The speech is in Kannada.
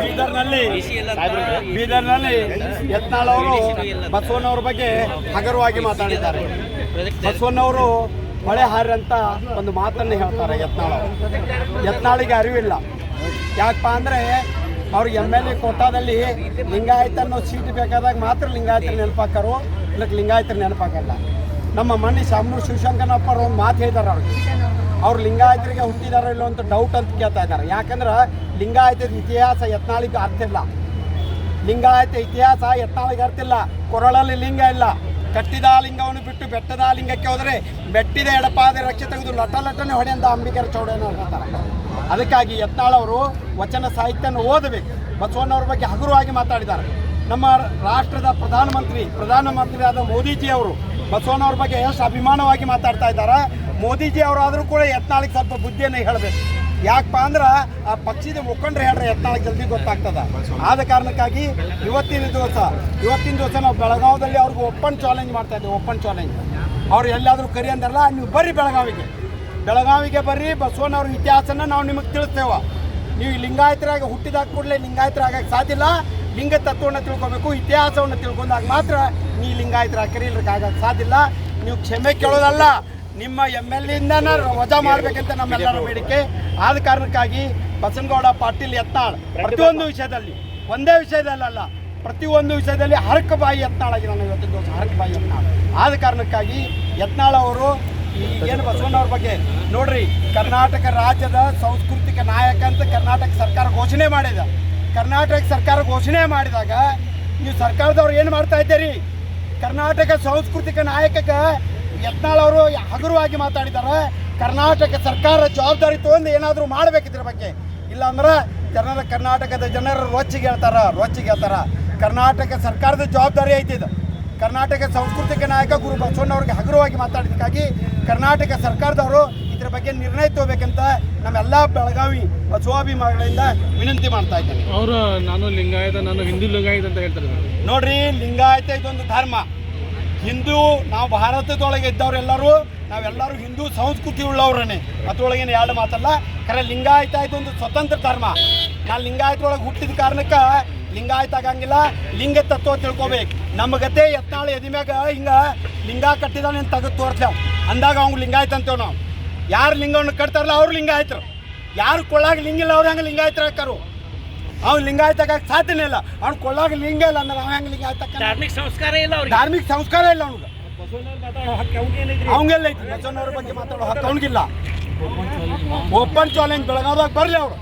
ಬೀದರ್ನಲ್ಲಿ ಬೀದರ್ನಲ್ಲಿ ಯತ್ನಾಳ್ ಅವರು ಬಸವಣ್ಣವ್ರ ಬಗ್ಗೆ ಹಗರವಾಗಿ ಮಾತಾಡಿದ್ದಾರೆ. ಬಸವಣ್ಣವರು ಹೊಳೆ ಹಾರಿ ಅಂತ ಒಂದು ಮಾತನ್ನು ಹೇಳ್ತಾರೆ ಯತ್ನಾಳ ಯತ್ನಾಳಿಗೆ ಅರಿವಿಲ್ಲ. ಯಾಕಪ್ಪ ಅಂದರೆ ಅವ್ರಿಗೆ ಎಂ ಎಲ್ ಎ ಕೋಟಾದಲ್ಲಿ ಲಿಂಗಾಯತ ಅನ್ನೋ ಸೀಟ್ ಬೇಕಾದಾಗ ಮಾತ್ರ ಲಿಂಗಾಯತ ನೆನಪಾಕರು, ಇಲ್ಲಕ್ಕೆ ಲಿಂಗಾಯತರು ನೆನಪಾಗಲ್ಲ. ನಮ್ಮ ಮಣ್ಣಿ ಶಾಮೂರು ಶಿವಶಂಕರಪ್ಪ ಅವ್ರು ಒಂದು ಮಾತು ಹೇಳ್ತಾರೆ ಅವ್ರಿಗೆ. ಅವ್ರು ಲಿಂಗಾಯತರಿಗೆ ಹುಟ್ಟಿದಾರೋ ಇಲ್ಲೋ ಅಂತ ಡೌಟ್ ಅಂತ ಕೇಳ್ತಾ ಇದ್ದಾರೆ. ಯಾಕಂದ್ರೆ ಲಿಂಗಾಯತದ ಇತಿಹಾಸ ಯತ್ನಾಳಿಗೆ ಅರ್ಥ ಇಲ್ಲ. ಲಿಂಗಾಯತ ಇತಿಹಾಸ ಯತ್ನಾಳಿಗೆ ಅರ್ಥ ಇಲ್ಲ. ಕೊರಳಲ್ಲಿ ಲಿಂಗ ಇಲ್ಲ. ಕಟ್ಟಿದ ಲಿಂಗವನ್ನು ಬಿಟ್ಟು ಬೆಟ್ಟದ ಲಿಂಗಕ್ಕೆ ಹೋದರೆ ಬೆಟ್ಟಿದ ಎಡಪಾದ ರಕ್ಷೆ ತೆಗೆದು ಲಟ ಲಟನೆ ಹೊಡೆಯಂತ ಅಂಬಿಕರ ಚೌಡೇನ ಹೇಳ್ತಾರೆ. ಅದಕ್ಕಾಗಿ ಯತ್ನಾಳವರು ವಚನ ಸಾಹಿತ್ಯನ ಓದಬೇಕು. ಬಸವಣ್ಣವ್ರ ಬಗ್ಗೆ ಹಗುರವಾಗಿ ಮಾತಾಡಿದ್ದಾರೆ. ನಮ್ಮ ರಾಷ್ಟ್ರದ ಪ್ರಧಾನಮಂತ್ರಿ ಪ್ರಧಾನಮಂತ್ರಿ ಆದ ಮೋದಿಜಿ ಅವರು ಬಸವಣ್ಣವ್ರ ಬಗ್ಗೆ ಎಷ್ಟು ಅಭಿಮಾನವಾಗಿ ಮಾತಾಡ್ತಾ ಇದ್ದಾರೆ. ಮೋದಿಜಿ ಅವರಾದರೂ ಕೂಡ ಯತ್ನಾಳಿಗೆ ಸ್ವಲ್ಪ ಬುದ್ಧಿಯನ್ನು ಹೇಳಬೇಕು. ಯಾಕಪ್ಪ ಅಂದ್ರೆ ಆ ಪಕ್ಷದ ಮುಖಂಡ್ರೆ ಹೇಳ್ರೆ ಯತ್ನಾಳಿಗೆ ಜಲ್ದಿ ಗೊತ್ತಾಗ್ತದ. ಆದ ಕಾರಣಕ್ಕಾಗಿ ಇವತ್ತಿನ ದಿವಸ ಇವತ್ತಿನ ದಿವಸ ನಾವು ಬೆಳಗಾವದಲ್ಲಿ ಅವ್ರಿಗೆ ಓಪನ್ ಚಾಲೆಂಜ್ ಮಾಡ್ತಾ ಇದ್ದೀವಿ ಓಪನ್ ಚಾಲೆಂಜ್ ಅವ್ರು ಎಲ್ಲಾದರೂ ಕರಿ ಅಂದಾರಲ್ಲ, ನೀವು ಬರ್ರಿ ಬೆಳಗಾವಿಗೆ. ಬೆಳಗಾವಿಗೆ ಬರ್ರಿ ಬಸವಣ್ಣವ್ರ ಇತಿಹಾಸನ ನಾವು ನಿಮಗೆ ತಿಳಿಸ್ತೇವೆ. ನೀವು ಲಿಂಗಾಯತರಾಗಿ ಹುಟ್ಟಿದಾಗ ಕೂಡಲೇ ಲಿಂಗಾಯತರಾಗಕ್ಕೆ ಸಾಧ್ಯ ಇಲ್ಲ. ಲಿಂಗ ತತ್ವವನ್ನು ತಿಳ್ಕೊಬೇಕು, ಇತಿಹಾಸವನ್ನು ತಿಳ್ಕೊಂಡಾಗ ಮಾತ್ರ ನೀ ಲಿಂಗಾಯತರ ಕರೀಲಿಕ್ಕೆ ಆಗಕ್ಕೆ ಸಾಧ್ಯ ಇಲ್ಲ. ನೀವು ಕ್ಷಮೆ ಕೇಳೋದಲ್ಲ. ನಿಮ್ಮ ಎಂ ಎಲ್ ಇಂದನ ವಜಾ ಮಾಡ್ಬೇಕಂತ ನಮ್ಮೆಲ್ಲರ ಬೇಡಿಕೆ. ಆದ ಕಾರಣಕ್ಕಾಗಿ ಬಸನಗೌಡ ಪಾಟೀಲ್ ಯತ್ನಾಳ್ ಪ್ರತಿಯೊಂದು ವಿಷಯದಲ್ಲಿ, ಒಂದೇ ವಿಷಯದಲ್ಲಲ್ಲ, ಪ್ರತಿಯೊಂದು ವಿಷಯದಲ್ಲಿ ಹರಕ ಬಾಯಿ ಯತ್ನಾಳಾಗಿ ನಾನು ಇವತ್ತಿನ ದಿವಸ ಹರಕ ಬಾಯಿ ಯತ್ನಾಳ್. ಆದ ಕಾರಣಕ್ಕಾಗಿ ಯತ್ನಾಳ್ ಅವರು ಈ ಏನು ಬಸವಣ್ಣವ್ರ ಬಗ್ಗೆ, ನೋಡ್ರಿ, ಕರ್ನಾಟಕ ರಾಜ್ಯದ ಸಾಂಸ್ಕೃತಿಕ ನಾಯಕ ಅಂತ ಕರ್ನಾಟಕ ಸರ್ಕಾರ ಘೋಷಣೆ ಮಾಡಿದ. ಕರ್ನಾಟಕ ಸರ್ಕಾರ ಘೋಷಣೆ ಮಾಡಿದಾಗ, ನೀವು ಸರ್ಕಾರದವ್ರು ಏನು ಮಾಡ್ತಾ ಇದ್ದೀರಿ? ಕರ್ನಾಟಕ ಸಾಂಸ್ಕೃತಿಕ ನಾಯಕಕ್ಕೆ ಯತ್ನಾಳ್ ಅವರು ಹಗುರವಾಗಿ ಮಾತಾಡಿದ್ದಾರೆ. ಕರ್ನಾಟಕ ಸರ್ಕಾರ ಜವಾಬ್ದಾರಿ ತಗೊಂಡು ಏನಾದರೂ ಮಾಡ್ಬೇಕು ಇದ್ರ ಬಗ್ಗೆ. ಇಲ್ಲಾಂದ್ರೆ ಜನರ ಕರ್ನಾಟಕದ ಜನರು ರೊಚ್ಚಿಗೆ ಹೇಳ್ತಾರ ರೊಚ್ಚಿಗೆ ಹೇಳ್ತಾರ. ಕರ್ನಾಟಕ ಸರ್ಕಾರದ ಜವಾಬ್ದಾರಿ ಐತಿ ಇದು. ಕರ್ನಾಟಕ ಸಾಂಸ್ಕೃತಿಕ ನಾಯಕ ಗುರು ಬಸವಣ್ಣವ್ರಿಗೆ ಹಗುರವಾಗಿ ಮಾತಾಡಿದ್ದಕ್ಕಾಗಿ ಕರ್ನಾಟಕ ಸರ್ಕಾರದವರು ಇದ್ರ ಬಗ್ಗೆ ನಿರ್ಣಯ ತಗೋಬೇಕಂತ ನಮ್ಮೆಲ್ಲ ಬೆಳಗಾವಿ ಬಸವಾಭಿಮಾನಿಗಳಿಂದ ವಿನಂತಿ ಮಾಡ್ತಾ ಇದ್ದೇನೆ. ಅವರು ನಾನು ಲಿಂಗಾಯತ ನಾನು ಹಿಂದೂ ಲಿಂಗಾಯತ ಅಂತ ಹೇಳ್ತಾರೆ. ನೋಡ್ರಿ ಲಿಂಗಾಯತ ಇದೊಂದು ಧರ್ಮ. ಹಿಂದೂ, ನಾವು ಭಾರತದೊಳಗೆ ಇದ್ದವರೆಲ್ಲರೂ, ನಾವೆಲ್ಲರೂ ಹಿಂದೂ ಸಂಸ್ಕೃತಿ ಉಳ್ಳವ್ರನ್ನೇ ಅದ್ರೊಳಗೇನು ಎರಡು ಮಾತಲ್ಲ, ಖರೆ ಲಿಂಗಾಯತ ಒಂದು ಸ್ವತಂತ್ರ ಧರ್ಮ. ನಾ ಲಿಂಗಾಯತೊಳಗೆ ಹುಟ್ಟಿದ ಕಾರಣಕ್ಕೆ ಲಿಂಗಾಯತ ಆಗಂಗಿಲ್ಲ, ಲಿಂಗ ತತ್ವ ತಿಳ್ಕೊಬೇಕು. ನಮ್ಮ ಗತೆ ಎತ್ನಾಳು ಎದಿಮ್ಯಾಗ ಹಿಂಗ ಲಿಂಗ ಕಟ್ಟಿದಾನೆ ಅಂತ ತೆಗೆದು ತೋರ್ಸ್ಯಾವ. ಅಂದಾಗ ಅವ್ನು ಲಿಂಗಾಯತ ಅಂತೇವೆ ನಾವು. ಯಾರು ಲಿಂಗವನ್ನು ಕಟ್ತಾರಲ್ಲ ಅವ್ರು ಲಿಂಗಾಯತರು. ಯಾರು ಕೊಳ್ಳಾಗ ಲಿಂಗಿಲ್ಲ, ಅವ್ರು ಹಂಗೆ ಲಿಂಗಾಯತರ ಹಾಕಾರು ಅವ್ನು ಲಿಂಗಾಯತ ಸಾಧ್ಯನೇ ಇಲ್ಲ. ಅವ್ನು ಕೊಳ್ಳಾಗ ಲಿಂಗ ಇಲ್ಲ ಅಂದ್ರೆ ನಾವು ಹೆಂಗೆ ಲಿಂಗಾಯತ? ಧಾರ್ಮಿಕ ಸಂಸ್ಕಾರ ಇಲ್ಲ ಅವ್ರಿಗೆ. ಧಾರ್ಮಿಕ ಸಂಸ್ಕಾರ ಇಲ್ಲ ಅವ್ನಿಗೆ. ಅವಂಗೆಲ್ಲ ಐತಿ ಬಸವಣ್ಣವ್ರ ಬಗ್ಗೆ ಮಾತಾಡೋ ಹಕ್ಕ ಅವ್ನಿಗಿಲ್ಲ. ಓಪನ್ ಚಾಲೆಂಜ್ ಬೆಳಗಾವ್ದಾಗ ಬರಲಿ ಅವರು.